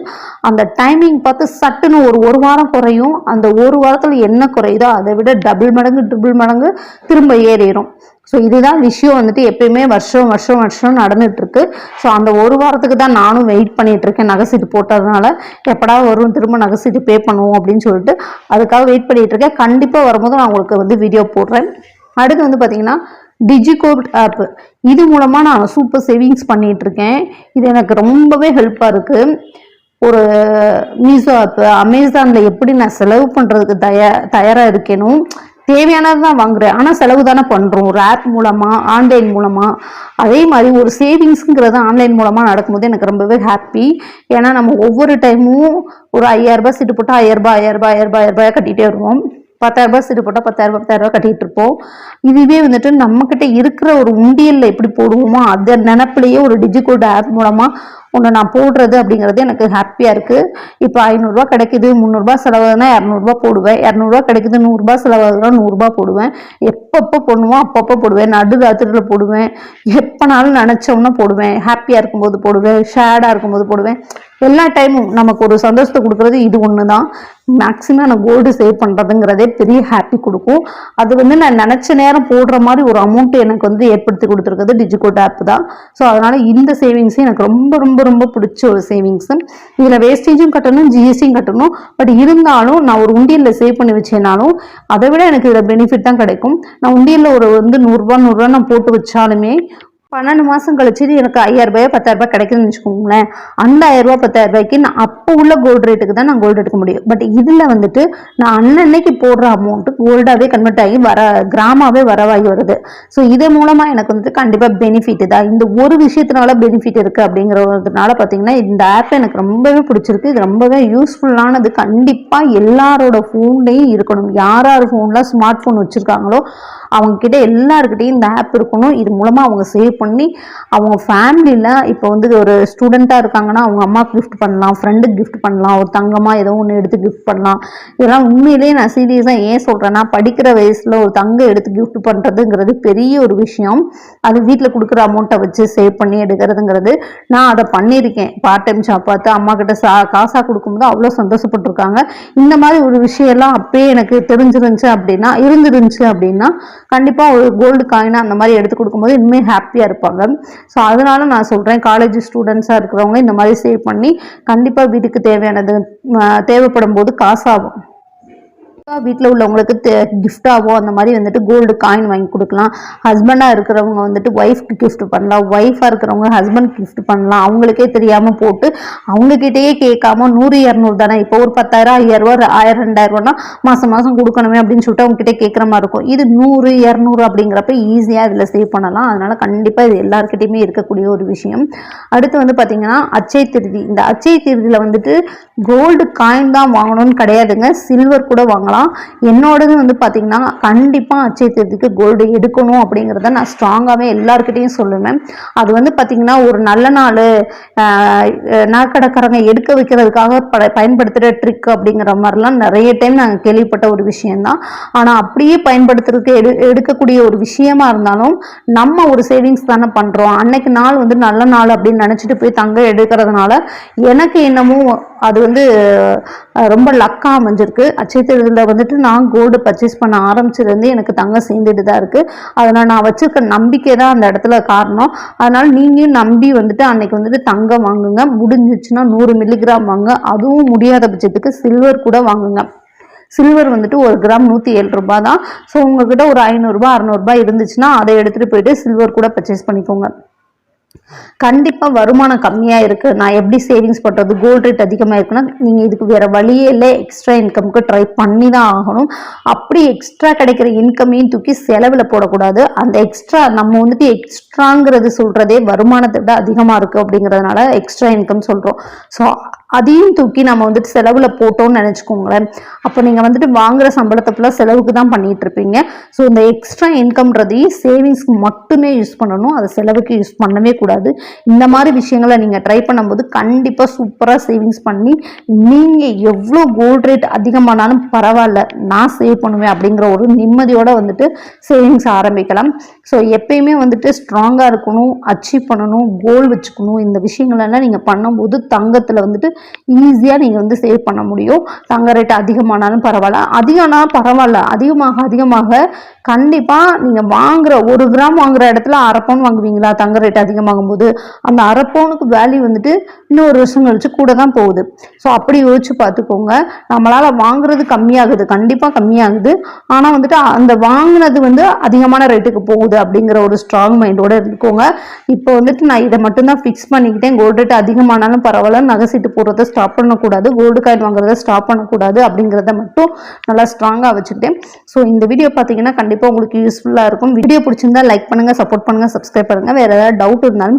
அந்த டைமிங் பார்த்து சட்டுன்னு ஒரு ஒரு வாரம் குறையும். அந்த ஒரு வாரம் வாரத்தில் என்ன குறையுதோ அதை விட டபுள் மடங்கு ட்ரிபிள் மடங்கு திரும்ப ஏறிடும் ஸோ இதுதான் விஷயம் வந்துட்டு எப்பயுமே வருஷம் வருஷம் வருஷம் நடந்துகிட்ருக்கு ஸோ அந்த ஒரு வாரத்துக்கு தான் நானும் வெயிட் பண்ணிகிட்ருக்கேன் இருக்கேன் நகைசீட்டு போட்டதுனால. எப்படா வரும் திரும்ப நகைசீட்டு பே பண்ணுவோம் அப்படின்னு சொல்லிட்டு அதுக்காக வெயிட் பண்ணிகிட்ருக்கேன் இருக்கேன் கண்டிப்பாக வரும்போது நான் உங்களுக்கு வந்து வீடியோ போடுறேன். அடுத்து வந்து பார்த்தீங்கன்னா டிஜிகோட் ஆப் இது மூலமாக நான் சூப்பர் சேவிங்ஸ் பண்ணிகிட்ருக்கேன் இருக்கேன் இது எனக்கு ரொம்பவே ஹெல்ப்பாக இருக்குது ஒரு மீஷோ ஆப்பு அமேசானில் எப்படி நான் செலவு பண்ணுறதுக்கு தயா தயாராக இருக்கேனும் தேவையானது தான் வாங்குறேன். ஆனால் செலவு தானே பண்ணுறோம் ஒரு ஆப் மூலமாக ஆன்லைன் மூலமாக அதே மாதிரி ஒரு சேவிங்ஸுங்கிறது ஆன்லைன் மூலமாக நடக்கும்போது எனக்கு ரொம்பவே ஹாப்பி ஏன்னா நம்ம ஒவ்வொரு டைமும் ஒரு ஐயாயிரரூபா சீட்டு போட்டு ஐயாயிரரூபா ஐயாயிரரூபா ஐயாயிரரூபா கட்டிகிட்டே வருவோம். பத்தாயிரரூபா சீட்டு போட்டால் பத்தாயிரரூபா பத்தாயிரரூபா கட்டிகிட்டு இருப்போம். இதுவே வந்துட்டு நம்மக்கிட்ட இருக்கிற ஒரு உண்டியலில் எப்படி போடுவோமோ அதை நினப்பிலேயே ஒரு டிஜிகோட் ஆப் மூலமாக ஒன்று நான் போடுறது அப்படிங்கிறது எனக்கு ஹாப்பியாக இருக்குது இப்போ ஐநூறுரூவா கிடைக்குது முந்நூறுரூபா செலவுனா இரநூறுபா போடுவேன். இரநூறுவா கிடைக்குது நூறுரூபா செலவாகுதுன்னா நூறுரூபா போடுவேன். எப்பப்போ போடணுமோ அப்பப்போ போடுவேன். நடு ராத்திரியில் போடுவேன். எப்போனாலும் நினச்சோம்னா போடுவேன். ஹாப்பியாக இருக்கும்போது போடுவேன். ஷேடாக இருக்கும்போது போடுவேன். எல்லா டைமும் நமக்கு ஒரு சந்தோஷத்தை கொடுக்குறது இது ஒன்று தான் மேக்ஸிமம் நான் கோல்டு சேவ் பண்ணுறதுங்கிறதே பெரிய ஹாப்பி கொடுக்கும். அது வந்து நான் நினச்ச நேரம் போடுற மாதிரி ஒரு அமௌண்ட் எனக்கு வந்து ஏற்படுத்தி கொடுத்துருக்குது டிஜிகோட் ஆப் தான். ஸோ அதனால் இந்த சேவிங்ஸும் எனக்கு ரொம்ப ரொம்ப ரொம்ப பிடிச்ச ஒரு சேவிங்ஸு இதில் வேஸ்டேஜும் கட்டணும் ஜிஎஸ்டியும் கட்டணும். பட் இருந்தாலும் நான் ஒரு உண்டியலில் சேவ் பண்ணி வச்சேனாலும் அதை விட எனக்கு இதில் பெனிஃபிட் தான் கிடைக்கும். நான் உண்டியலில் ஒரு வந்து நூறுரூவா நூறுரூவா நான் போட்டு வச்சாலுமே பன்னெண்டு மாதம் கழிச்சு எனக்கு ஐயாயிரம் ரூபாயோ பத்தாயிரம் ரூபாய் கிடைக்குதுன்னு வச்சுக்கோங்களேன். அந்த ஆயிரம் ரூபாய் பத்தாயிரம் ரூபாய்க்கு நான் அப்போ உள்ள கோல்டு ரேட்டுக்கு தான் நான் கோல்டு எடுக்க முடியும். பட் இதில் வந்துட்டு நான் அன்னன்னைக்கு போடுற அமௌண்ட்டு கோல்டாகவே கன்வெர்ட் ஆகி வர கிராமாவே வரவாகி வருது. ஸோ இது மூலமாக எனக்கு வந்துட்டு கண்டிப்பாக பெனிஃபிட் தான். இந்த ஒரு விஷயத்தினால பெனிஃபிட் இருக்குது அப்படிங்கிறதுனால பார்த்தீங்கன்னா இந்த ஆப் எனக்கு ரொம்பவே பிடிச்சிருக்கு. இது ரொம்பவே யூஸ்ஃபுல்லானது கண்டிப்பாக எல்லாரோட ஃபோன்லேயும் இருக்கணும். யார் யார் ஃபோனில் ஸ்மார்ட் ஃபோன் வச்சுருக்காங்களோ அவங்கக்கிட்ட எல்லாருக்கிட்டையும் இந்த ஆப் இருக்கணும். இது மூலமாக அவங்க சேவ் பண்ணி அவங்க ஃபேமிலியில் இப்போ வந்து ஒரு ஸ்டூடெண்ட்டாக இருக்காங்கன்னா அவங்க அம்மாவுக்கு கிஃப்ட் பண்ணலாம் ஃப்ரெண்டுக்கு கிஃப்ட் பண்ணலாம் ஒரு தங்கமாக ஏதோ ஒன்று எடுத்து கிஃப்ட் பண்ணலாம். இதெல்லாம் உண்மையிலேயே நான் சீரியஸாக ஏன் சொல்கிறேன்னா படிக்கிற வயசில் ஒரு தங்கம் எடுத்து கிஃப்ட் பண்ணுறதுங்கிறது பெரிய ஒரு விஷயம். அது வீட்டில் கொடுக்குற அமௌண்ட்டை வச்சு சேவ் பண்ணி எடுக்கிறதுங்கிறது நான் அதை பண்ணியிருக்கேன். பார்ட் டைம் ஜாப் பார்த்து அம்மா கிட்ட சா காசாக கொடுக்கும்போது அவ்வளோ சந்தோஷப்பட்டிருக்காங்க. இந்த மாதிரி ஒரு விஷயம்லாம் அப்பயே எனக்கு தெரிஞ்சிருந்துச்சு அப்படின்னா இருந்துருந்துச்சு அப்படின்னா கண்டிப்பாக ஒரு கோல்டு காயினா அந்த மாதிரி எடுத்து கொடுக்கும்போது இன்னுமே ஹாப்பியாக இருப்பாங்க. ஸோ அதனால நான் சொல்கிறேன் காலேஜ் ஸ்டூடெண்ட்ஸாக இருக்கிறவங்க இந்த மாதிரி சேவ் பண்ணி கண்டிப்பாக வீட்டுக்கு தேவையானது தேவைப்படும் போது காசாகும் வீட்டில் உள்ளவங்களுக்கு கிஃப்டாவோ அந்த மாதிரி வந்துட்டு கோல்டு காயின் வாங்கி கொடுக்கலாம். ஹஸ்பண்டாக இருக்கிறவங்க வந்துட்டு ஒய்ஃப்க்கு கிஃப்ட் பண்ணலாம். ஒய்ஃபாக இருக்கிறவங்க ஹஸ்பண்ட் கிஃப்ட் பண்ணலாம். அவங்களுக்கே தெரியாமல் போட்டு அவங்கக்கிட்டேயே கேட்காம நூறு இரநூறு தானே? இப்போ ஒரு பத்தாயிரம் ஐயாயிரரூவா ஆயிரம் ரெண்டாயிரம் ரூபானா மாதம் மாதம் கொடுக்கணுமே அப்படின்னு சொல்லிட்டு அவங்ககிட்ட கேட்குற மாதிரி இருக்கும். இது நூறு இரநூறு அப்படிங்கிறப்ப ஈஸியாக இதில் சேவ் பண்ணலாம். அதனால் கண்டிப்பாக இது எல்லாருக்கிட்டையுமே இருக்கக்கூடிய ஒரு விஷயம். அடுத்து வந்து பார்த்தீங்கன்னா அச்சை திருதி. இந்த அச்சய திருதியில் வந்துட்டு கோல்டு காயின் தான் வாங்கணும்னு கிடையாதுங்க. சில்வர் கூட வாங்கலாம். என்னோடது வந்து பார்த்தீங்கன்னா கண்டிப்பாக அச்சய கோல்டு எடுக்கணும் அப்படிங்கிறத நான் ஸ்ட்ராங்காகவே எல்லாருக்கிட்டையும் சொல்லுவேன். அது வந்து பார்த்தீங்கன்னா ஒரு நல்ல நாள் நாக்கடைக்காரங்க எடுக்க வைக்கிறதுக்காக ப பயன்படுத்துகிற ட்ரிக் அப்படிங்கிற மாதிரிலாம் நிறைய டைம் நாங்கள் கேள்விப்பட்ட ஒரு விஷயந்தான் ஆனால் அப்படியே பயன்படுத்துறதுக்கு எடு எடுக்கக்கூடிய ஒரு விஷயமா இருந்தாலும் நம்ம ஒரு சேவிங்ஸ் தானே பண்ணுறோம் அன்னைக்கு நாள் வந்து நல்ல நாள் அப்படின்னு நினச்சிட்டு போய் தங்கம் எடுக்கிறதுனால எனக்கு என்னமோ அது வந்து ரொம்ப லக்காக அமைஞ்சிருக்கு. அச்சயத்தில் வந்துட்டு நான் கோல்டு பர்ச்சேஸ் பண்ண ஆரம்பிச்சிருந்து எனக்கு தங்கம் சேர்ந்துட்டு தான் இருக்குது அதனால் நான் வச்சுருக்க நம்பிக்கை தான் அந்த இடத்துல காரணம். அதனால் நீங்களும் நம்பி வந்துட்டு அன்னைக்கு வந்துட்டு தங்கம் வாங்குங்க. முடிஞ்சிச்சுன்னா நூறு மில்லிகிராம் வாங்க. அதுவும் முடியாத பட்சத்துக்கு சில்வர் கூட வாங்குங்க. சில்வர் வந்துட்டு ஒரு கிராம் நூற்றி ஏழு ரூபா தான். ஸோ உங்ககிட்ட ஒரு ஐநூறுரூபா அறநூறுபா இருந்துச்சுன்னா அதை எடுத்துகிட்டு போயிட்டு சில்வர் கூட பர்ச்சேஸ் பண்ணிக்கோங்க. கண்டிப்பாக வருமானம் கம்மியாக இருக்குது நான் எப்படி சேவிங்ஸ் பண்ணுறது கோல்ட் ரேட் அதிகமாக இருக்குன்னா நீங்கள் இதுக்கு வேறு வழியே இல்லை எக்ஸ்ட்ரா இன்கம்க்கு ட்ரை பண்ணி தான் ஆகணும். அப்படி எக்ஸ்ட்ரா கிடைக்கிற இன்கமையும் தூக்கி செலவில் போடக்கூடாது. அந்த எக்ஸ்ட்ரா நம்ம வந்துட்டு எக்ஸ்ட்ராங்கிறது சொல்கிறதே வருமானத்தை விட அதிகமாக இருக்குது அப்படிங்கிறதுனால எக்ஸ்ட்ரா இன்கம் சொல்கிறோம் ஸோ அதையும் தூக்கி நம்ம வந்துட்டு செலவில் போட்டோம்னு நினச்சிக்கோங்களேன். அப்போ நீங்கள் வந்துட்டு வாங்குற சம்பளத்தை ஃபுல்லாக செலவுக்கு தான் பண்ணிட்டு இருப்பீங்க. ஸோ இந்த எக்ஸ்ட்ரா இன்கம்ன்றதையும் சேவிங்ஸ்க்கு மட்டுமே யூஸ் பண்ணணும். அதை செலவுக்கு யூஸ் பண்ணவே கூடாது. இந்த மாதிரி விஷயங்களை நீங்கள் ட்ரை பண்ணும்போது கண்டிப்பாக சூப்பராக சேவிங்ஸ் பண்ணி நீங்கள் எவ்வளோ கோல்ட் ரேட் அதிகமானாலும் பரவாயில்ல நான் சேவ் பண்ணுவேன் அப்படிங்கிற ஒரு நிம்மதியோட வந்துட்டு சேவிங்ஸ் ஆரம்பிக்கலாம். ஸோ எப்பயுமே வந்துட்டு ஸ்ட்ராங்காக இருக்கணும் அச்சீவ் பண்ணணும் கோல் வச்சுக்கணும். இந்த விஷயங்களெல்லாம் நீங்கள் பண்ணும்போது தங்கத்தில் வந்துட்டு ஈஸியாக நீங்கள் வந்து சேவ் பண்ண முடியும். தங்க ரேட் அதிகமானாலும் பரவாயில்ல. அதிகம்னா பரவாயில்ல. அதிகமாக அதிகமாக கண்டிப்பாக நீங்கள் வாங்குகிற ஒரு கிராம் வாங்குற இடத்துல அரை பவுன் வாங்குவீங்களா? தங்க ரேட் அதிகமாகும் போது அந்த அரை பவுனுக்கு வேல்யூ வந்துட்டு இன்னும் ஒரு வருஷம் கழிச்சு கூட தான் போகுது. ஸோ அப்படி யோசிச்சு பார்த்துக்கோங்க. நம்மளால் வாங்குறது கம்மியாகுது. கண்டிப்பாக கம்மியாகுது. ஆனால் வந்துட்டு அந்த வாங்கினது வந்து அதிகமான ரேட்டுக்கு போகுது அப்படிங்கிற ஒரு ஸ்ட்ராங் மைண்டோட இருந்துக்கோங்க. இப்போ வந்துட்டு நான் இதை மட்டும்தான் ஃபிக்ஸ் பண்ணிக்கிட்டேன். கோல்டு ரேட் அதிகமானாலும் பரவாயில்ல. நகை சீட்டு போடுறத ஸ்டாப் பண்ணக்கூடாது. கோல்டு காயின் வாங்குறத ஸ்டாப் பண்ணக்கூடாது அப்படிங்கிறத மட்டும் நல்லா ஸ்ட்ராங்காக வச்சுக்கிட்டேன். ஸோ இந்த வீடியோ பார்த்தீங்கன்னா கண்டிப்பாக உங்களுக்கு யூஸ்ஃபுல்லாக இருக்கும். வீடியோ பிடிச்சிருந்தா லைக் பண்ணுங்கள் சப்போர்ட் பண்ணுங்கள் சப்ஸ்கிரைப் பண்ணுங்கள் வேறு ஏதாவது டவுட் இருந்தாலும்